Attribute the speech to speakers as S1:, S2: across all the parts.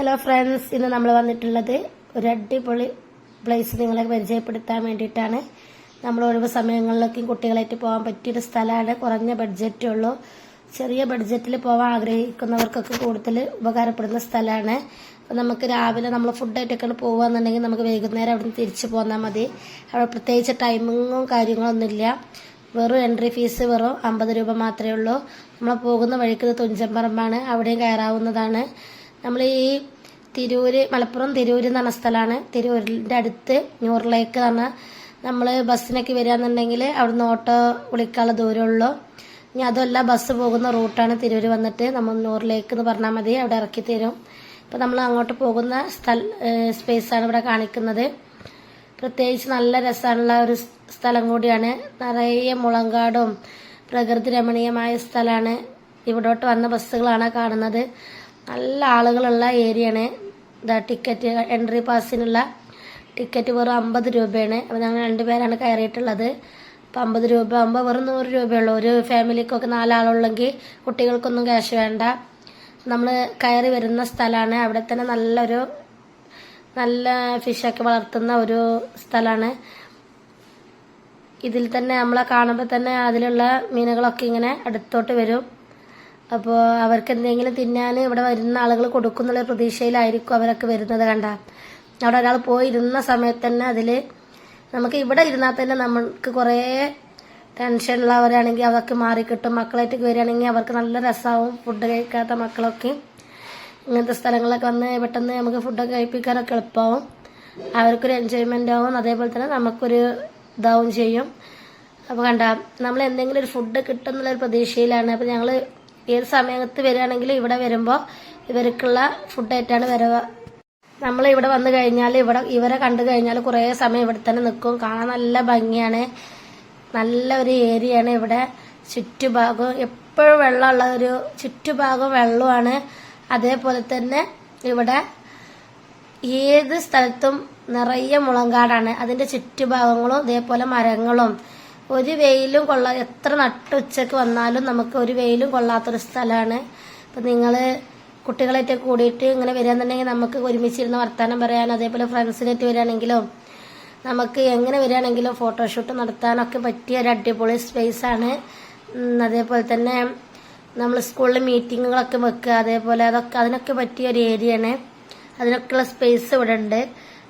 S1: Hello friends ഇന്ന് നമ്മൾ വന്നിട്ടുള്ളത് ഒരു അടിപൊളി പ്ലേസ് നിങ്ങളെ പരിചയപ്പെടുത്താൻ വേണ്ടിയിട്ടാണ്. നമ്മൾ ഒഴിവ് സമയങ്ങളിലൊക്കെയും കുട്ടികളായിട്ട് പോകാൻ പറ്റിയൊരു സ്ഥലമാണ്. കുറഞ്ഞ ബഡ്ജറ്റേ ഉള്ളൂ. ചെറിയ ബഡ്ജറ്റിൽ പോകാൻ ആഗ്രഹിക്കുന്നവർക്കൊക്കെ കൂടുതൽ ഉപകാരപ്പെടുന്ന സ്ഥലമാണ്. അപ്പോൾ നമുക്ക് രാവിലെ നമ്മൾ ഫുഡായിട്ടൊക്കെ പോകുകയെന്നുണ്ടെങ്കിൽ നമുക്ക് വൈകുന്നേരം അവിടെ നിന്ന് തിരിച്ചു പോന്നാൽ മതി. അവിടെ പ്രത്യേകിച്ച് ടൈമിങ്ങും കാര്യങ്ങളൊന്നുമില്ല. വെറും എൻട്രി ഫീസ് വെറും അമ്പത് രൂപ മാത്രമേ ഉള്ളൂ. നമ്മൾ പോകുന്ന വഴിക്ക് ഇത് തുഞ്ചൻപറമ്പാണ് അവിടെയും കയറാവുന്നതാണ്. നമ്മൾ ഈ തിരൂര് മലപ്പുറം തിരൂര് എന്ന് പറഞ്ഞ സ്ഥലമാണ് തിരൂരിന്റെ അടുത്ത് ന്യൂറിലേക്ക് പറഞ്ഞാൽ നമ്മൾ ബസ്സിനൊക്കെ വരികയാണെന്നുണ്ടെങ്കിൽ അവിടുന്ന് ഓട്ടോ വിളിക്കാനുള്ള ദൂരമുള്ളൂ ഇനി അതല്ല ബസ് പോകുന്ന റൂട്ടാണ് തിരൂര് വന്നിട്ട് നമ്മൾ നൂറിലേക്ക് എന്ന് പറഞ്ഞാൽ മതി അവിടെ ഇറക്കി തരും. ഇപ്പം നമ്മൾ അങ്ങോട്ട് പോകുന്ന സ്ഥല സ്പേസാണ് ഇവിടെ കാണിക്കുന്നത്. പ്രത്യേകിച്ച് നല്ല രസമുള്ള ഒരു സ്ഥലം കൂടിയാണ്. നിറയെ മുളങ്കാടും പ്രകൃതി രമണീയമായ സ്ഥലമാണ് ഇവിടോട്ട് വന്ന ബസ്സുകളാണ് കാണുന്നത്. നല്ല ആളുകളുള്ള ഏരിയയാണ്. ഇതാ ടിക്കറ്റ് എൻട്രി പാസിനുള്ള ടിക്കറ്റ് വെറും അമ്പത് രൂപയാണ്. അപ്പോൾ ഞങ്ങൾ രണ്ടുപേരാണ് കയറിയിട്ടുള്ളത്. അപ്പോൾ അമ്പത് രൂപ ആകുമ്പോൾ വെറും നൂറ് രൂപയുള്ളൂ. ഒരു ഫാമിലിക്കൊക്കെ നാലാളുള്ളെങ്കിൽ കുട്ടികൾക്കൊന്നും ക്യാഷ് വേണ്ട. നമ്മൾ കയറി വരുന്ന സ്ഥലമാണ് അവിടെ തന്നെ നല്ലൊരു നല്ല ഫിഷൊക്കെ വളർത്തുന്ന ഒരു സ്ഥലമാണ് ഇതിൽ തന്നെ നമ്മളെ കാണുമ്പോൾ തന്നെ അതിലുള്ള മീനുകളൊക്കെ ഇങ്ങനെ അടുത്തോട്ട് വരും. അപ്പോൾ അവർക്ക് എന്തെങ്കിലും തിന്നാൻ ഇവിടെ വരുന്ന ആളുകൾ കൊടുക്കുന്നുള്ള പ്രതീക്ഷയിലായിരിക്കും അവരൊക്കെ വരുന്നത് കണ്ട. അവിടെ ഒരാൾ പോയി ഇരുന്ന സമയത്ത് തന്നെ അതിൽ നമുക്ക് ഇവിടെ ഇരുന്നാൽ തന്നെ നമുക്ക് കുറേ ടെൻഷനുള്ളവരാണെങ്കിൽ അതൊക്കെ മാറിക്കിട്ടും. മക്കളായിട്ട് വരികയാണെങ്കിൽ അവർക്ക് നല്ല രസമാവും ഫുഡ് കഴിക്കാത്ത മക്കളൊക്കെ. ഇങ്ങനത്തെ സ്ഥലങ്ങളൊക്കെ വന്ന് പെട്ടെന്ന് നമുക്ക് ഫുഡൊക്കെ കഴിപ്പിക്കാനൊക്കെ എളുപ്പമാവും. അവർക്കൊരു എൻജോയ്മെന്റ് ആവും. അതേപോലെ തന്നെ നമുക്കൊരു ഇതാവും ചെയ്യും. അപ്പോൾ കണ്ട നമ്മൾ എന്തെങ്കിലും ഒരു ഫുഡ് കിട്ടുമെന്നുള്ളൊരു പ്രതീക്ഷയിലാണ്. അപ്പോൾ ഞങ്ങൾ ഏത് സമയത്ത് വരികയാണെങ്കിലും ഇവിടെ വരുമ്പോൾ ഇവർക്കുള്ള ഫുഡായിട്ടാണ് വരവ് നമ്മൾ ഇവിടെ വന്നു കഴിഞ്ഞാൽ ഇവിടെ ഇവരെ കണ്ടു കഴിഞ്ഞാൽ കുറേ സമയം ഇവിടെ തന്നെ നിൽക്കും കാണാൻ നല്ല ഭംഗിയാണ്. നല്ല ഒരു ഏരിയയാണ് ഇവിടെ. ചുറ്റുഭാഗം എപ്പോഴും വെള്ളമുള്ള ഒരു ചുറ്റുഭാഗം വെള്ളമാണ് അതേപോലെ തന്നെ ഇവിടെ ഏത് സ്ഥലത്തും നിറയെ മുളങ്കാടാണ്. അതിന്റെ ചുറ്റുഭാഗങ്ങളും ഇതേപോലെ മരങ്ങളും ഒരു വെയിലും കൊള്ള എത്ര നട്ടുച്ചക്ക് വന്നാലും നമുക്ക് ഒരു വെയിലും കൊള്ളാത്തൊരു സ്ഥലമാണ് അപ്പം നിങ്ങൾ കുട്ടികളായിട്ട് കൂടിയിട്ട് ഇങ്ങനെ വരികയെന്നുണ്ടെങ്കിൽ നമുക്ക് ഒരുമിച്ചിരുന്ന് വർത്തമാനം പറയാൻ അതേപോലെ ഫ്രണ്ട്സിനായിട്ട് വരികയാണെങ്കിലും നമുക്ക് എങ്ങനെ വരികയാണെങ്കിലും ഫോട്ടോഷൂട്ട് നടത്താനൊക്കെ പറ്റിയ ഒരു അടിപൊളി സ്പേസാണ് അതേപോലെ തന്നെ നമ്മൾ സ്കൂളിൽ മീറ്റിങ്ങുകളൊക്കെ വെക്കുക അതേപോലെ അതൊക്കെ അതിനൊക്കെ പറ്റിയ ഒരു ഏരിയയാണ് അതിനൊക്കെയുള്ള സ്പേസ് ഇവിടെ ഉണ്ട്.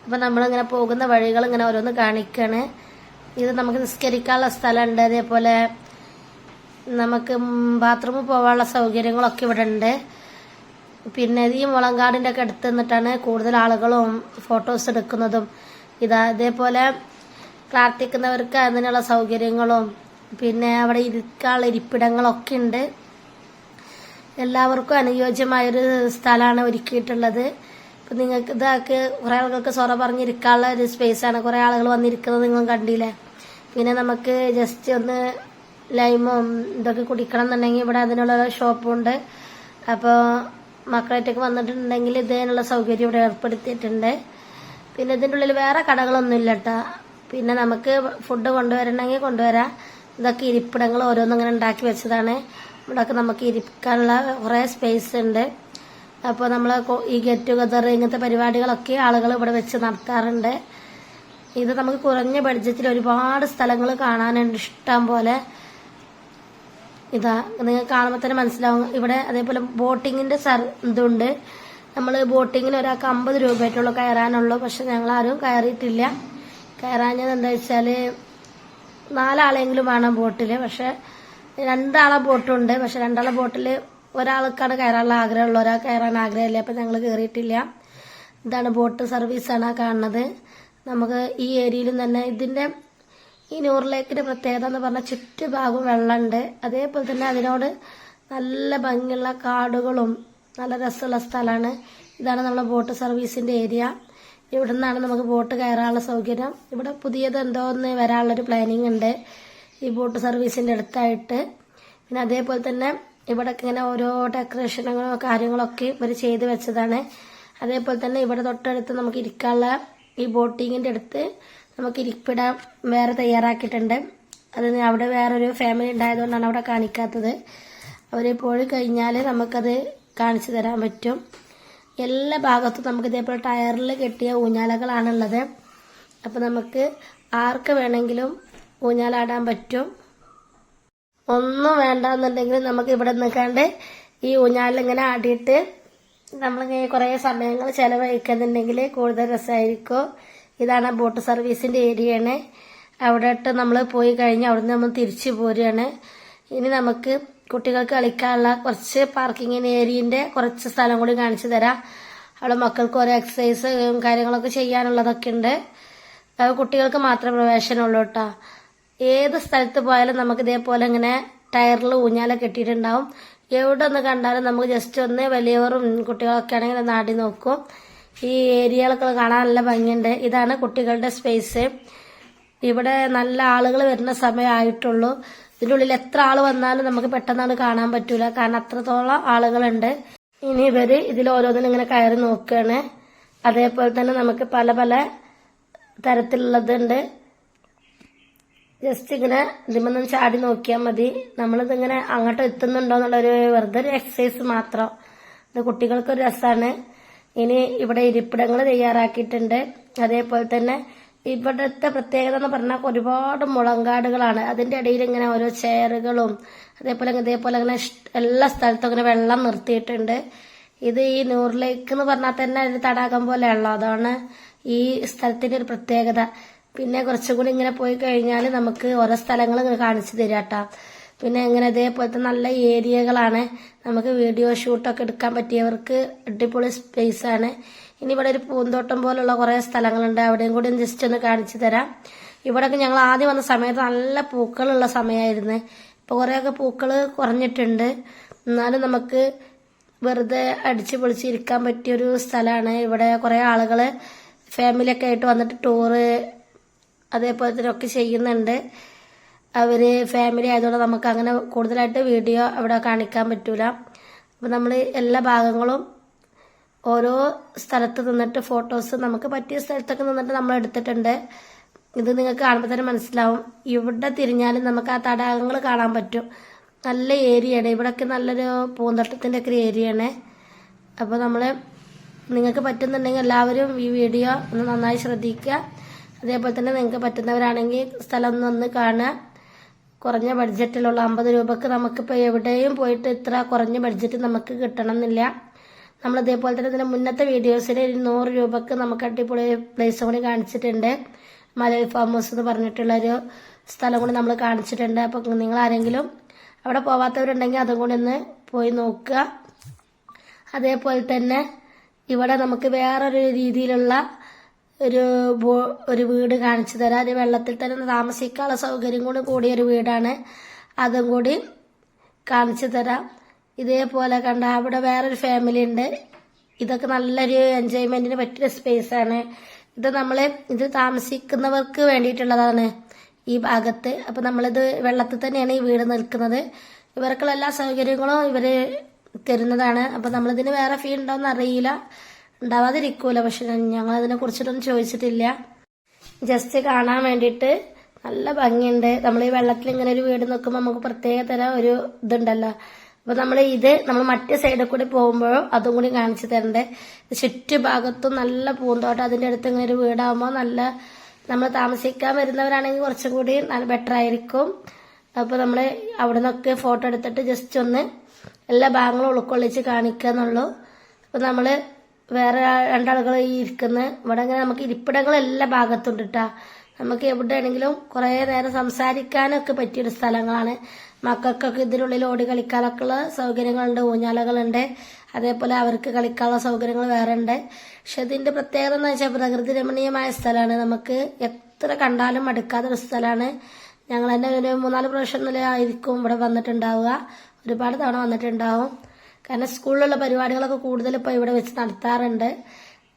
S1: അപ്പം നമ്മളിങ്ങനെ പോകുന്ന വഴികൾ ഇങ്ങനെ ഓരോന്ന് കാണിക്കുകയാണ് ഇത് നമുക്ക് നിസ്കരിക്കാനുള്ള സ്ഥലമുണ്ട്. അതേപോലെ നമുക്ക് ബാത്റൂമിൽ പോകാനുള്ള സൗകര്യങ്ങളൊക്കെ ഇവിടെ ഉണ്ട് പിന്നെ ഈ മുളങ്കാടിന്റെ ഒക്കെ അടുത്ത് നിന്നിട്ടാണ് കൂടുതൽ ആളുകളും ഫോട്ടോസ് എടുക്കുന്നതും. ഇതാ ഇതേപോലെ പ്രാർത്ഥിക്കുന്നവർക്ക് അതിനുള്ള സൗകര്യങ്ങളും പിന്നെ അവിടെ ഇരിക്കാനുള്ള ഇരിപ്പിടങ്ങളൊക്കെ ഉണ്ട് എല്ലാവർക്കും അനുയോജ്യമായൊരു സ്ഥലമാണ് ഒരുക്കിയിട്ടുള്ളത്. ഇപ്പം നിങ്ങൾക്ക് ഇതാക്ക് കുറേ ആളുകൾക്ക് സൊറ പറഞ്ഞിരിക്കാനുള്ള ഒരു സ്പേസാണ് കുറേ ആളുകൾ വന്നിരിക്കുന്നത് നിങ്ങൾ കണ്ടില്ലേ? പിന്നെ നമുക്ക് ജസ്റ്റ് ഒന്ന് ലൈമോ ഇതൊക്കെ കുടിക്കണം എന്നുണ്ടെങ്കിൽ ഇവിടെ അതിനുള്ള ഷോപ്പുണ്ട് അപ്പോൾ മക്കളായിട്ടൊക്കെ വന്നിട്ടുണ്ടെങ്കിൽ ഇതിനുള്ള സൗകര്യം ഇവിടെ ഏർപ്പെടുത്തിയിട്ടുണ്ട്. പിന്നെ ഇതിന്റെ ഉള്ളിൽ വേറെ കടകളൊന്നും ഇല്ല കേട്ടോ പിന്നെ നമുക്ക് ഫുഡ് കൊണ്ടുവരണമെങ്കിൽ കൊണ്ടുവരാം. ഇതൊക്കെ ഇരിപ്പിടങ്ങൾ ഓരോന്നും ഇങ്ങനെ ഉണ്ടാക്കി വെച്ചതാണ്. ഇവിടെയൊക്കെ നമുക്ക് ഇരിക്കാനുള്ള കുറേ സ്പേസ് ഉണ്ട്. അപ്പോൾ നമ്മൾ ഈ ഗെറ്റ് ടുഗദർ ഇങ്ങനത്തെ പരിപാടികളൊക്കെ ആളുകൾ ഇവിടെ വെച്ച് നടത്താറുണ്ട്. ഇത് നമുക്ക് കുറഞ്ഞ ബഡ്ജറ്റിൽ ഒരുപാട് സ്ഥലങ്ങൾ കാണാനുണ്ട്. ഇഷ്ടം പോലെ. ഇതാ നിങ്ങൾ കാണുമ്പോൾ തന്നെ മനസ്സിലാവും. ഇവിടെ അതേപോലെ ബോട്ടിങ്ങിന്റെ സർ ഇതുണ്ട്. നമ്മൾ ബോട്ടിങ്ങിന് ഒരാൾക്ക് അമ്പത് രൂപയായിട്ടുള്ളൂ കയറാനുള്ളൂ. പക്ഷെ ഞങ്ങൾ ആരും കയറിയിട്ടില്ല. കയറാഞ്ഞത് എന്താ വെച്ചാൽ നാലാളെങ്കിലും വേണം ബോട്ടിൽ പക്ഷെ രണ്ടാളെ ബോട്ടുണ്ട്. പക്ഷെ രണ്ടാളെ ബോട്ടിൽ ഒരാൾക്കാണ് കയറാനുള്ള ആഗ്രഹമുള്ള ഒരാൾ കയറാൻ ആഗ്രഹമില്ല അപ്പം ഞങ്ങൾ കയറിയിട്ടില്ല ഇതാണ് ബോട്ട് സർവീസാണ് കാണുന്നത്. നമുക്ക് ഈ ഏരിയയിലും തന്നെ ഇതിന്റെ ഈ നൂറ് ലേക്കിന്റെ പ്രത്യേകത എന്ന് പറഞ്ഞാൽ ചുറ്റുഭാഗം വെള്ളമുണ്ട് അതേപോലെ തന്നെ അതിനോട് നല്ല ഭംഗിയുള്ള കാടുകളും നല്ല രസമുള്ള സ്ഥലമാണ് ഇതാണ് നമ്മളെ ബോട്ട് സർവീസിന്റെ ഏരിയ. ഇവിടെ നിന്നാണ് നമുക്ക് ബോട്ട് കയറാനുള്ള സൗകര്യം. ഇവിടെ പുതിയത് എന്തോ ഒന്ന് വരാനുള്ളൊരു പ്ലാനിങ് ഉണ്ട് ഈ ബോട്ട് സർവീസിന്റെ അടുത്തായിട്ട്. പിന്നെ അതേപോലെ തന്നെ ഇവിടെ ഇങ്ങനെ ഓരോ ഡെക്കറേഷനുകളോ കാര്യങ്ങളൊക്കെ ഇവർ ചെയ്ത് വെച്ചതാണ്. അതേപോലെ തന്നെ ഇവിടെ തൊട്ടടുത്ത് നമുക്ക് ഇരിക്കാനുള്ള ഈ ബോട്ടിങ്ങിന്റെ അടുത്ത് നമുക്ക് ഇരിപ്പിടം വേറെ തയ്യാറാക്കിയിട്ടുണ്ട്. അത് അവിടെ വേറൊരു ഫാമിലി ഉണ്ടായതുകൊണ്ടാണ് അവിടെ കാണിക്കാത്തത്. അവർ പോയി കഴിഞ്ഞാൽ നമുക്കത് കാണിച്ചു തരാൻ പറ്റും. എല്ലാ ഭാഗത്തും നമുക്ക് ഇതേപോലെ ടയറിൽ കെട്ടിയ ഊഞ്ഞാലകളാണുള്ളത്. അപ്പോൾ നമുക്ക് ആർക്ക് വേണമെങ്കിലും ഊഞ്ഞാലാടാൻ പറ്റും. ഒന്നും വേണ്ടെന്നുണ്ടെങ്കിൽ നമുക്ക് ഇവിടെ നിൽക്കാണ്ട് ഈ ഊഞ്ഞാലിങ്ങനെ ആടിയിട്ട് നമ്മളിങ്ങനെ കുറേ സമയങ്ങൾ ചിലവഴിക്കുന്നുണ്ടെങ്കിൽ കൂടുതൽ രസമായിരിക്കും. ഇതാണ് ബോട്ട് സർവീസിന്റെ ഏരിയയാണ് അവിടെട്ട് നമ്മൾ പോയി കഴിഞ്ഞ് അവിടെ നിന്ന് നമ്മൾ തിരിച്ചു പോരുകയാണ്. ഇനി നമുക്ക് കുട്ടികൾക്ക് കളിക്കാനുള്ള കുറച്ച് പാർക്കിങ്ങിന് ഏരിയന്റെ കുറച്ച് സ്ഥലം കൂടി കാണിച്ചു തരാം. അവിടെ മക്കൾക്ക് ഓരോ എക്സസൈസ് കാര്യങ്ങളൊക്കെ ചെയ്യാനുള്ളതൊക്കെ ഉണ്ട്. കുട്ടികൾക്ക് മാത്രമേ പ്രവേശനമുള്ളൂ കേട്ടോ. ഏത് സ്ഥലത്ത് പോയാലും നമുക്ക് ഇതേപോലെ ഇങ്ങനെ ടയറിൽ ഊഞ്ഞാല കെട്ടിയിട്ടുണ്ടാവും. എവിടെ ഒന്ന് കണ്ടാലും നമുക്ക് ജസ്റ്റ് ഒന്ന് വലിയവരും കുട്ടികളൊക്കെ ആണെങ്കിൽ നാടി നോക്കും. ഈ ഏരിയകളൊക്കെ കാണാൻ നല്ല ഭംഗിയുണ്ട്. ഇതാണ് കുട്ടികളുടെ സ്പേസ് ഇവിടെ നല്ല ആളുകൾ വരുന്ന സമയമായിട്ടുള്ളൂ. ഇതിന്റെ ഉള്ളിൽ എത്ര ആൾ വന്നാലും നമുക്ക് പെട്ടെന്നാണ് കാണാൻ പറ്റൂല. കാരണം അത്രത്തോളം ആളുകളുണ്ട്. ഇനി ഇവർ ഇതിൽ ഓരോന്നിനും ഇങ്ങനെ കയറി നോക്കുകയാണ് അതേപോലെ തന്നെ നമുക്ക് പല പല തരത്തിലുള്ളതുണ്ട്. ജസ്റ്റ് ഇങ്ങനെ ഇതിമൊന്നും ചാടി നോക്കിയാൽ മതി. നമ്മളിതിങ്ങനെ അങ്ങോട്ട് എത്തുന്നുണ്ടോ എന്നുള്ളൊരു വെറുതെ ഒരു എക്സസൈസ് മാത്രം. ഇത് കുട്ടികൾക്കൊരു രസമാണ് ഇനി ഇവിടെ ഇരിപ്പിടങ്ങൾ തയ്യാറാക്കിയിട്ടുണ്ട്. അതേപോലെ തന്നെ ഇവിടുത്തെ പ്രത്യേകത എന്ന് പറഞ്ഞാൽ ഒരുപാട് മുളങ്കാടുകളാണ്. അതിന്റെ ഇടയിൽ ഇങ്ങനെ ഓരോ ചെയറുകളും അതേപോലെ ഇതേപോലെ ഇങ്ങനെ എല്ലാ സ്ഥലത്തും ഇങ്ങനെ വെള്ളം നിർത്തിയിട്ടുണ്ട്. ഇത് ഈ നൂറിലേക്ക് ലേക്ക് എന്ന് പറഞ്ഞാൽ തന്നെ ഒരു തടാകം പോലെയുള്ള അതാണ് ഈ സ്ഥലത്തിന്റെ ഒരു പ്രത്യേകത. പിന്നെ കുറച്ചും കൂടി ഇങ്ങനെ പോയി കഴിഞ്ഞാൽ നമുക്ക് ഓരോ സ്ഥലങ്ങൾ കാണിച്ചു തരാട്ടാ. പിന്നെ ഇങ്ങനെ ഇതേപോലത്തെ നല്ല ഏരിയകളാണ് നമുക്ക് വീഡിയോ ഷൂട്ടൊക്കെ എടുക്കാൻ പറ്റിയവർക്ക് അടിപൊളി സ്പേസ് ആണ്. ഇനി ഇവിടെ ഒരു പൂന്തോട്ടം പോലുള്ള കുറേ സ്ഥലങ്ങളുണ്ട്. അവിടെയും കൂടി ജസ്റ്റ് ഒന്ന് കാണിച്ചു തരാം. ഇവിടെയൊക്കെ ഞങ്ങൾ ആദ്യം വന്ന സമയത്ത് നല്ല പൂക്കളുള്ള സമയമായിരുന്നു ഇപ്പൊ കുറേയൊക്കെ പൂക്കൾ കുറഞ്ഞിട്ടുണ്ട്. എന്നാലും നമുക്ക് വെറുതെ അടിച്ചു പൊളിച്ച് ഇരിക്കാൻ പറ്റിയൊരു സ്ഥലമാണ് ഇവിടെ കുറേ ആളുകൾ ഫാമിലിയൊക്കെ ആയിട്ട് വന്നിട്ട് ടൂറ് അതേപോലെ തന്നെ ഒക്കെ ചെയ്യുന്നുണ്ട്. അവർ ഫാമിലി ആയതുകൊണ്ട് നമുക്ക് അങ്ങനെ കൂടുതലായിട്ട് വീഡിയോ അവിടെ കാണിക്കാൻ പറ്റൂല. അപ്പം നമ്മൾ എല്ലാ ഭാഗങ്ങളും ഓരോ സ്ഥലത്ത് നിന്നിട്ട് ഫോട്ടോസ് നമുക്ക് പറ്റിയ സ്ഥലത്തൊക്കെ നിന്നിട്ട് നമ്മൾ എടുത്തിട്ടുണ്ട്. ഇത് നിങ്ങൾക്ക് കാണുമ്പോൾ തന്നെ മനസ്സിലാവും. ഇവിടെ തിരിഞ്ഞാലും നമുക്ക് ആ തടാകങ്ങൾ കാണാൻ പറ്റും. നല്ല ഏരിയയാണ് ഇവിടെയൊക്കെ നല്ലൊരു പൂന്തോട്ടത്തിന്റെ ഒക്കെ ഏരിയയാണ് അപ്പോൾ നമ്മൾ നിങ്ങൾക്ക് പറ്റുന്നുണ്ടെങ്കിൽ എല്ലാവരും ഈ വീഡിയോ ഒന്ന് നന്നായി ശ്രദ്ധിക്കുക. അതേപോലെ തന്നെ നിങ്ങൾക്ക് പറ്റുന്നവരാണെങ്കിൽ സ്ഥലം ഒന്ന് കാണുക. കുറഞ്ഞ ബഡ്ജറ്റിലുള്ള അമ്പത് രൂപക്ക് നമുക്കിപ്പോൾ എവിടെയും പോയിട്ട് ഇത്ര കുറഞ്ഞ ബഡ്ജറ്റ് നമുക്ക് കിട്ടണമെന്നില്ല. നമ്മൾ ഇതേപോലെ തന്നെ ഇതിന്റെ മുന്നത്തെ വീഡിയോസിൽ നൂറ് രൂപക്ക് നമുക്ക് അടിപൊളി പ്ലേസ് കൂടി കാണിച്ചിട്ടുണ്ട്. മലയിൽ ഫാം ഹൗസ് എന്ന് പറഞ്ഞിട്ടുള്ളൊരു സ്ഥലം കൂടി നമ്മൾ കാണിച്ചിട്ടുണ്ട്. അപ്പോൾ നിങ്ങൾ ആരെങ്കിലും അവിടെ പോവാത്തവരുണ്ടെങ്കിൽ അതും കൂടി ഒന്ന് പോയി നോക്കുക. അതേപോലെ തന്നെ ഇവിടെ നമുക്ക് വേറൊരു രീതിയിലുള്ള ഒരു ഒരു വീട് കാണിച്ചു തരാം. അത് വെള്ളത്തിൽ തന്നെ താമസിക്കാനുള്ള സൗകര്യം കൂടി കൂടിയ ഒരു വീടാണ്. അതും കൂടി കാണിച്ചു തരാം. ഇതേപോലെ കണ്ട അവിടെ വേറൊരു ഫാമിലി ഉണ്ട്. ഇതൊക്കെ നല്ലൊരു എൻജോയ്മെന്റിന് പറ്റിയ സ്പേസ് ആണ്. ഇത് നമ്മൾ ഇത് താമസിക്കുന്നവർക്ക് വേണ്ടിയിട്ടുള്ളതാണ് ഈ ഭാഗത്ത്. അപ്പൊ നമ്മളിത് വെള്ളത്തിൽ തന്നെയാണ് ഈ വീട് നിൽക്കുന്നത്. ഇവർക്കുള്ള എല്ലാ സൗകര്യങ്ങളും ഇവർ തരുന്നതാണ്. അപ്പൊ നമ്മളിതിന് വേറെ ഫീ ഉണ്ടോന്ന് അറിയില്ല. ഉണ്ടാവാതിരിക്കൂല. പക്ഷെ ഞങ്ങൾ അതിനെ കുറിച്ചിട്ടൊന്നും ചോദിച്ചിട്ടില്ല. ജസ്റ്റ് കാണാൻ വേണ്ടിയിട്ട് നല്ല ഭംഗിയുണ്ട്. നമ്മൾ ഈ വെള്ളത്തിൽ ഇങ്ങനെ ഒരു വീട് നിൽക്കുമ്പോൾ നമുക്ക് പ്രത്യേക തരം ഒരു ഇതുണ്ടല്ലോ. അപ്പൊ നമ്മൾ ഇത് നമ്മൾ മറ്റേ സൈഡിൽ കൂടി പോകുമ്പോഴും അതും കൂടി കാണിച്ചു തരണ്ടേ. ചുറ്റുഭാഗത്തും നല്ല പൂന്തോട്ടം. അതിന്റെ അടുത്ത് ഇങ്ങനെ ഒരു വീടാകുമ്പോൾ നല്ല നമ്മൾ താമസിക്കാൻ വരുന്നവരാണെങ്കിൽ കുറച്ചും കൂടി നല്ല ബെറ്റർ ആയിരിക്കും. അപ്പൊ നമ്മൾ അവിടെ നിന്നൊക്കെ ഫോട്ടോ എടുത്തിട്ട് ജസ്റ്റ് ഒന്ന് എല്ലാ ഭാഗങ്ങളും ഉൾക്കൊള്ളിച്ച് കാണിക്കുക എന്നുള്ളൂ അപ്പൊ നമ്മൾ വേറെ രണ്ടാളുകൾ ഈ ഇരിക്കുന്ന. ഇവിടെ ഇങ്ങനെ നമുക്ക് ഇരിപ്പിടങ്ങൾ എല്ലാ ഭാഗത്തുണ്ട് കേട്ടാ നമുക്ക് എവിടെയാണെങ്കിലും കുറേ നേരം സംസാരിക്കാനൊക്കെ പറ്റിയൊരു സ്ഥലങ്ങളാണ്. മക്കൾക്കൊക്കെ ഇതിനുള്ളിൽ ഓടി കളിക്കാനൊക്കെ ഉള്ള സൗകര്യങ്ങളുണ്ട് ഊഞ്ഞാലകളുണ്ട്. അതേപോലെ അവർക്ക് കളിക്കാനുള്ള സൗകര്യങ്ങൾ വേറെ ഉണ്ട് പക്ഷെ ഇതിന്റെ പ്രത്യേകത എന്ന് വെച്ചാൽ പ്രകൃതി രമണീയമായ സ്ഥലമാണ്. നമുക്ക് എത്ര കണ്ടാലും മടുക്കാത്തൊരു സ്ഥലമാണ്. ഞങ്ങൾ തന്നെ ഒരു മൂന്നാൽ പ്രാവശ്യം നില ആയിരിക്കും ഇവിടെ വന്നിട്ടുണ്ടാവുക. ഒരുപാട് തവണ വന്നിട്ടുണ്ടാവും. കാരണം സ്കൂളിലുള്ള പരിപാടികളൊക്കെ കൂടുതൽ ഇപ്പോൾ ഇവിടെ വെച്ച് നടത്താറുണ്ട്.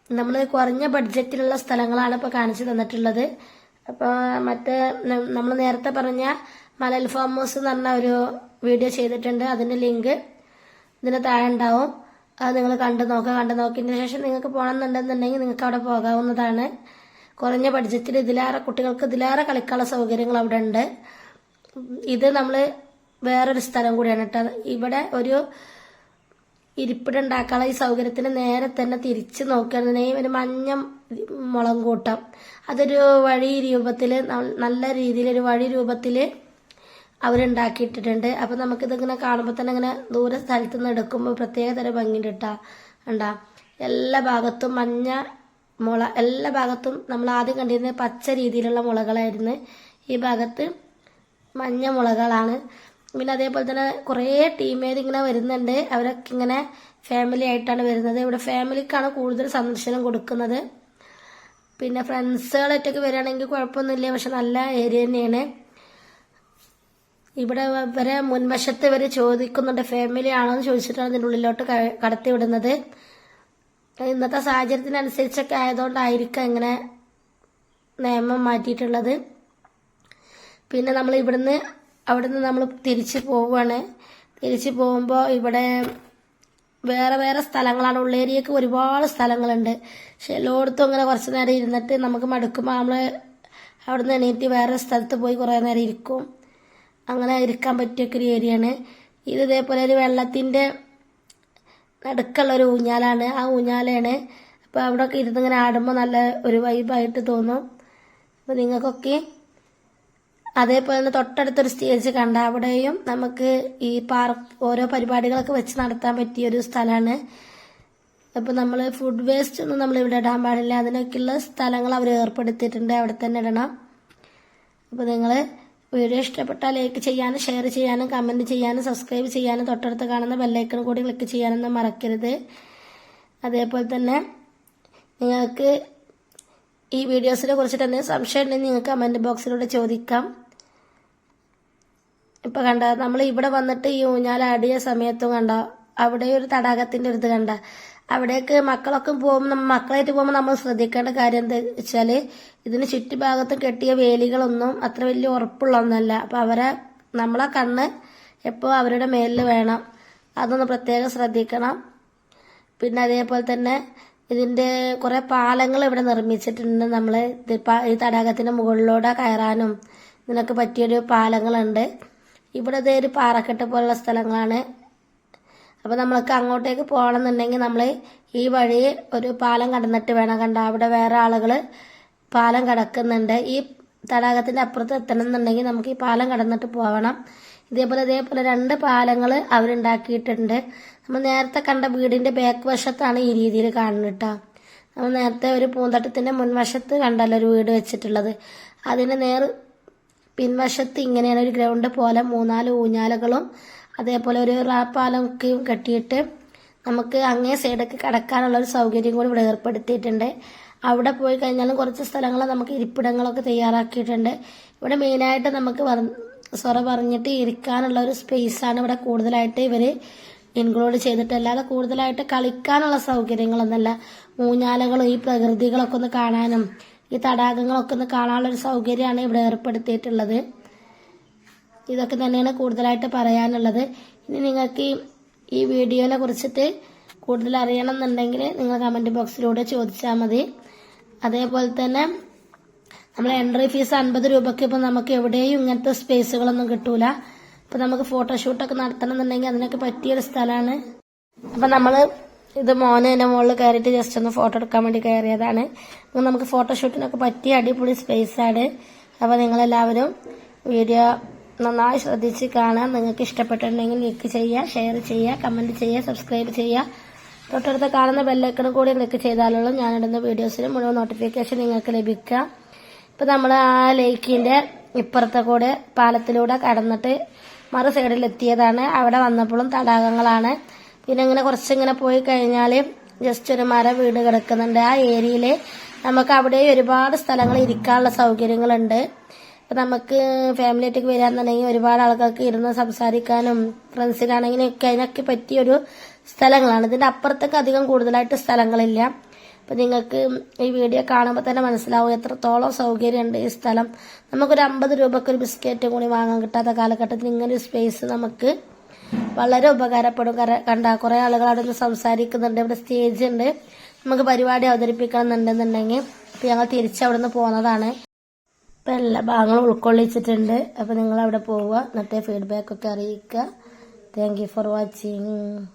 S1: നമ്മൾ കുറഞ്ഞ ബഡ്ജറ്റിലുള്ള സ്ഥലങ്ങളാണ് ഇപ്പോൾ കാണിച്ചു തന്നിട്ടുള്ളത്. അപ്പോൾ മറ്റേ നമ്മൾ നേരത്തെ പറഞ്ഞ മലൽ ഫാം ഹൗസ് എന്ന് പറഞ്ഞ ഒരു വീഡിയോ ചെയ്തിട്ടുണ്ട്. അതിന്റെ ലിങ്ക് ഇതിന് താഴെ ഉണ്ടാവും. അത് നിങ്ങൾ കണ്ടു നോക്കുക കണ്ടു നോക്കിയതിന് ശേഷം നിങ്ങൾക്ക് പോകണമെന്നുണ്ടെന്നുണ്ടെങ്കിൽ നിങ്ങൾക്ക് അവിടെ പോകാവുന്നതാണ്. കുറഞ്ഞ ബഡ്ജറ്റിൽ ഇതിലേറെ കുട്ടികൾക്ക് ഇതിലേറെ കളിക്കാനുള്ള സൗകര്യങ്ങൾ അവിടെ ഉണ്ട്. ഇത് നമ്മൾ വേറൊരു സ്ഥലം കൂടിയാണ് കേട്ടോ. ഇവിടെ ഒരു ഇരിപ്പിടുണ്ടാക്കാനുള്ള ഈ സൗകര്യത്തിന് നേരെ തന്നെ തിരിച്ച് നോക്കുകയാണെന്നുണ്ടെങ്കിൽ ഒരു മഞ്ഞ മുളം കൂട്ടം. അതൊരു വഴി രൂപത്തിൽ നല്ല രീതിയിൽ ഒരു വഴി രൂപത്തിൽ അവരുണ്ടാക്കിയിട്ടിട്ടുണ്ട് അപ്പം നമുക്കിതിങ്ങനെ കാണുമ്പോൾ തന്നെ ഇങ്ങനെ ദൂര സ്ഥലത്തു നിന്ന് എടുക്കുമ്പോൾ പ്രത്യേക തരം ഭംഗിയുണ്ട് കേട്ടോ ഉണ്ടാ എല്ലാ ഭാഗത്തും മഞ്ഞ മുള എല്ലാ ഭാഗത്തും നമ്മൾ ആദ്യം കണ്ടിരുന്നത് പച്ച രീതിയിലുള്ള മുളകളായിരുന്നു. ഈ ഭാഗത്ത് മഞ്ഞ മുളകളാണ്. പിന്നെ അതേപോലെ തന്നെ കുറേ ടീമേത് ഇങ്ങനെ വരുന്നുണ്ട്. അവരൊക്കെ ഇങ്ങനെ ഫാമിലി ആയിട്ടാണ് വരുന്നത്. ഇവിടെ ഫാമിലിക്കാണ് കൂടുതൽ സന്ദർശനം കൊടുക്കുന്നത്. പിന്നെ ഫ്രണ്ട്സുകളായിട്ടൊക്കെ വരികയാണെങ്കിൽ കുഴപ്പമൊന്നുമില്ല. പക്ഷെ നല്ല ഏരിയ തന്നെയാണ്. ഇവിടെ വരെ മുൻവശത്ത് ഇവർ ചോദിക്കുന്നുണ്ട് ഫാമിലി ആണോ? എന്ന് ചോദിച്ചിട്ടാണ് ഇതിന്റെ ഉള്ളിലോട്ട് കടത്തി വിടുന്നത്. ഇന്നത്തെ സാഹചര്യത്തിനനുസരിച്ചൊക്കെ ആയതുകൊണ്ടായിരിക്കാം ഇങ്ങനെ നിയമം മാറ്റിയിട്ടുള്ളത്. പിന്നെ നമ്മൾ ഇവിടുന്ന് അവിടുന്ന് നമ്മൾ തിരിച്ച് പോവുകയാണ് തിരിച്ച് പോകുമ്പോൾ ഇവിടെ വേറെ വേറെ സ്ഥലങ്ങളാണ്. ഉള്ളേരിയക്ക് ഒരുപാട് സ്ഥലങ്ങളുണ്ട്. പക്ഷെ എല്ലായിടത്തും അങ്ങനെ കുറച്ച് നേരം ഇരുന്നിട്ട് നമുക്ക് മടുക്കുമ്പോൾ നമ്മൾ അവിടുന്ന് എണീറ്റ് വേറെ സ്ഥലത്ത് പോയി കുറേ നേരം ഇരിക്കും. അങ്ങനെ ഇരിക്കാൻ പറ്റിയൊക്കെ ഒരു ഏരിയയാണ്. ഇത് ഇതേപോലെ ഒരു വെള്ളത്തിന്റെ നടുക്കുള്ള ഒരു ഊഞ്ഞാലാണ്. ആ ഊഞ്ഞാലാണ്. അപ്പോൾ അവിടെയൊക്കെ ഇരുന്ന് ഇങ്ങനെ ആടുമ്പോൾ നല്ല ഒരു വൈബായിട്ട് തോന്നും. അപ്പോൾ നിങ്ങൾക്കൊക്കെ അതേപോലെ തന്നെ തൊട്ടടുത്തൊരു സ്റ്റേജ് കണ്ട അവിടെയും നമുക്ക് ഈ പാർക്ക് ഓരോ പരിപാടികളൊക്കെ വെച്ച് നടത്താൻ പറ്റിയ ഒരു സ്ഥലമാണ് അപ്പോൾ നമ്മൾ ഫുഡ് വേസ്റ്റ് ഒന്നും നമ്മൾ ഇവിടെ ഇടാൻ പാടില്ല. അതിനൊക്കെയുള്ള സ്ഥലങ്ങൾ അവർ ഏർപ്പെടുത്തിയിട്ടുണ്ട്. അവിടെ തന്നെ ഇടണം. അപ്പോൾ നിങ്ങൾ വീഡിയോ ഇഷ്ടപ്പെട്ടാൽ ലൈക്ക് ചെയ്യാനും ഷെയർ ചെയ്യാനും കമന്റ് ചെയ്യാനും സബ്സ്ക്രൈബ് ചെയ്യാനും തൊട്ടടുത്ത് കാണുന്ന ബെല്ലൈക്കൺ കൂടി ക്ലിക്ക് ചെയ്യാനൊന്നും മറക്കരുത്. അതേപോലെ തന്നെ നിങ്ങൾക്ക് ഈ വീഡിയോസിനെ കുറിച്ചിട്ട് എന്തെങ്കിലും സംശയം ഉണ്ടെങ്കിൽ നിങ്ങൾക്ക് കമന്റ് ബോക്സിലൂടെ ചോദിക്കാം. ഇപ്പൊ കണ്ട നമ്മൾ ഇവിടെ വന്നിട്ട് ഈ ഊഞ്ഞാലാടിയ സമയത്തും കണ്ട അവിടെ ഒരു തടാകത്തിന്റെ ഒരു ഇത് കണ്ട. അവിടേക്ക് മക്കളൊക്കെ പോകുമ്പോൾ നമ്മൾ മക്കളായിട്ട് പോകുമ്പോൾ നമ്മൾ ശ്രദ്ധിക്കേണ്ട കാര്യം എന്താ വെച്ചാൽ ഇതിന് ചുറ്റുഭാഗത്ത് കെട്ടിയ വേലികളൊന്നും അത്ര വലിയ ഉറപ്പുള്ള ഒന്നല്ല. അപ്പൊ അവരെ നമ്മളെ കണ്ണ് എപ്പോ അവരുടെ മേലിൽ വേണം. അതൊന്ന് പ്രത്യേകം ശ്രദ്ധിക്കണം. പിന്നെ അതേപോലെ തന്നെ ഇതിന്റെ കുറെ പാലങ്ങൾ ഇവിടെ നിർമ്മിച്ചിട്ടുണ്ട് നമ്മൾ ഈ തടാകത്തിന്റെ മുകളിലൂടെ കയറാനും ഇതിനൊക്കെ പറ്റിയൊരു പാലങ്ങളുണ്ട്. ഇവിടെ ഇതേ ഒരു പാറക്കെട്ട് പോലുള്ള സ്ഥലങ്ങളാണ്. അപ്പോൾ നമ്മൾക്ക് അങ്ങോട്ടേക്ക് പോകണമെന്നുണ്ടെങ്കിൽ നമ്മൾ ഈ വഴി ഒരു പാലം കടന്നിട്ട് വേണം. കണ്ട അവിടെ വേറെ ആളുകൾ പാലം കടക്കുന്നുണ്ട്. ഈ തടാകത്തിന്റെ അപ്പുറത്ത് എത്തണം എന്നുണ്ടെങ്കിൽ നമുക്ക് ഈ പാലം കടന്നിട്ട് പോകണം. ഇതേപോലെ ഇതേപോലെ രണ്ട് പാലങ്ങൾ അവരുണ്ടാക്കിയിട്ടുണ്ട്. നമ്മൾ നേരത്തെ കണ്ട വീടിന്റെ ബാക്ക് വശത്താണ് ഈ രീതിയിൽ കാണുന്നത് കേട്ടോ. നമ്മൾ നേരത്തെ ഒരു പൂന്തോട്ടത്തിന്റെ മുൻവശത്ത് കണ്ടല്ലോ ഒരു വീട് വെച്ചിട്ടുള്ളത്. അതിന് നേർ പിൻവശത്ത് ഇങ്ങനെയാണ് ഒരു ഗ്രൗണ്ട് പോലെ മൂന്നാൽ ഊഞ്ഞാലുകളും അതേപോലെ ഒരു റാപ്പാലൊക്കെയും കെട്ടിയിട്ട് നമുക്ക് അങ്ങേ സൈഡൊക്കെ കിടക്കാനുള്ള ഒരു സൗകര്യം കൂടി ഇവിടെ ഏർപ്പെടുത്തിയിട്ടുണ്ട്. അവിടെ പോയി കഴിഞ്ഞാലും കുറച്ച് സ്ഥലങ്ങൾ നമുക്ക് ഇരിപ്പിടങ്ങളൊക്കെ തയ്യാറാക്കിയിട്ടുണ്ട്. ഇവിടെ മെയിനായിട്ട് നമുക്ക് സൊറ പറഞ്ഞിട്ട് ഇരിക്കാനുള്ള ഒരു സ്പേസാണ് ഇവിടെ കൂടുതലായിട്ട് ഇവർ ഇൻക്ലൂഡ് ചെയ്തിട്ട്. അല്ലാതെ കൂടുതലായിട്ട് കളിക്കാനുള്ള സൗകര്യങ്ങളൊന്നല്ല മൂഞ്ഞാലകളും ഈ പ്രകൃതികളൊക്കെ ഒന്ന് കാണാനും ഈ തടാകങ്ങളൊക്കെ ഒന്ന് കാണാനുള്ളൊരു സൗകര്യമാണ് ഇവിടെ ഏർപ്പെടുത്തിയിട്ടുള്ളത്. ഇതൊക്കെ തന്നെയാണ് കൂടുതലായിട്ട് പറയാനുള്ളത്. ഇനി നിങ്ങൾക്ക് ഈ- വീഡിയോനെ കുറിച്ചിട്ട് കൂടുതൽ അറിയണം എന്നുണ്ടെങ്കിൽ നിങ്ങൾ കമന്റ് ബോക്സിലൂടെ ചോദിച്ചാൽ മതി. അതേപോലെ തന്നെ നമ്മൾ എൻട്രി ഫീസ് അൻപത് രൂപയ്ക്ക് ഇപ്പം നമുക്ക് എവിടെയും ഇങ്ങനത്തെ സ്പേസുകളൊന്നും കിട്ടൂല. അപ്പോൾ നമുക്ക് ഫോട്ടോഷൂട്ടൊക്കെ നടത്തണം എന്നുണ്ടെങ്കിൽ അതിനൊക്കെ പറ്റിയൊരു സ്ഥലമാണ്. അപ്പം നമ്മൾ ഇത് മോനെ എന്റെ മുകളിൽ കയറിയിട്ട് ജസ്റ്റ് ഒന്ന് ഫോട്ടോ എടുക്കാൻ വേണ്ടി കയറിയതാണ്. അപ്പം നമുക്ക് ഫോട്ടോഷൂട്ടിനൊക്കെ പറ്റിയ അടിപൊളി സ്പേസാണ് അപ്പോൾ നിങ്ങളെല്ലാവരും വീഡിയോ നന്നായി ശ്രദ്ധിച്ച് കാണാൻ നിങ്ങൾക്ക് ഇഷ്ടപ്പെട്ടിട്ടുണ്ടെങ്കിൽ ലൈക്ക് ചെയ്യുക ഷെയർ ചെയ്യുക കമന്റ് ചെയ്യുക സബ്സ്ക്രൈബ് ചെയ്യുക. തൊട്ടടുത്ത് കാണുന്ന ബെല്ലൈക്കണ് കൂടി ക്ലിക്ക് ചെയ്താലുള്ള ഞാനിടുന്ന വീഡിയോസിന് മുഴുവൻ നോട്ടിഫിക്കേഷൻ നിങ്ങൾക്ക് ലഭിക്കുക. ഇപ്പം നമ്മൾ ആ ലേക്കിന്റെ ഇപ്പുറത്തെ കൂടെ പാലത്തിലൂടെ കടന്നിട്ട് മറു സൈഡിൽ എത്തിയതാണ്. അവിടെ വന്നപ്പോഴും തടാകങ്ങളാണ്. പിന്നെ ഇങ്ങനെ കുറച്ചിങ്ങനെ പോയി കഴിഞ്ഞാൽ ജസ്റ്റ് ഒരു മര വീട് കിടക്കുന്നുണ്ട്. ആ ഏരിയയിൽ നമുക്ക് അവിടെ ഒരുപാട് സ്ഥലങ്ങൾ ഇരിക്കാനുള്ള സൗകര്യങ്ങളുണ്ട്. ഇപ്പം നമുക്ക് ഫാമിലി ആയിട്ടൊക്കെ വരാന്നുണ്ടെങ്കിൽ ഒരുപാട് ആൾക്കാർക്ക് ഇരുന്ന് സംസാരിക്കാനും ഫ്രണ്ട്സിനാണെങ്കിലും ഒക്കെ അതിനൊക്കെ പറ്റിയൊരു സ്ഥലങ്ങളാണ്. ഇതിന്റെ അപ്പുറത്തൊക്കെ അധികം കൂടുതലായിട്ട് സ്ഥലങ്ങളില്ല. അപ്പം നിങ്ങൾക്ക് ഈ വീഡിയോ കാണുമ്പോൾ തന്നെ മനസ്സിലാവും എത്രത്തോളം സൗകര്യമുണ്ട് ഈ സ്ഥലം. നമുക്കൊരു അമ്പത് രൂപയ്ക്ക് ഒരു ബിസ്ക്കറ്റ് കൂടി വാങ്ങാൻ കിട്ടാത്ത കാലഘട്ടത്തിൽ ഇങ്ങനൊരു സ്പേസ് നമുക്ക് വളരെ ഉപകാരപ്പെടും. കര- കണ്ട കുറേ ആളുകൾ അവിടെ നിന്ന് സംസാരിക്കുന്നുണ്ട്. ഇവിടെ സ്റ്റേജ് ഉണ്ട്. നമുക്ക് പരിപാടി അവതരിപ്പിക്കണം എന്നുണ്ടെന്നുണ്ടെങ്കിൽ ഞങ്ങൾ തിരിച്ചവിടെ നിന്ന് പോകുന്നതാണ് ഇപ്പം എല്ലാ ഭാഗങ്ങളും ഉൾക്കൊള്ളിച്ചിട്ടുണ്ട്. അപ്പോൾ നിങ്ങൾ അവിടെ പോവുക. എന്നിട്ട് ഫീഡ്ബാക്ക് ഒക്കെ അറിയിക്കുക. Thank for watching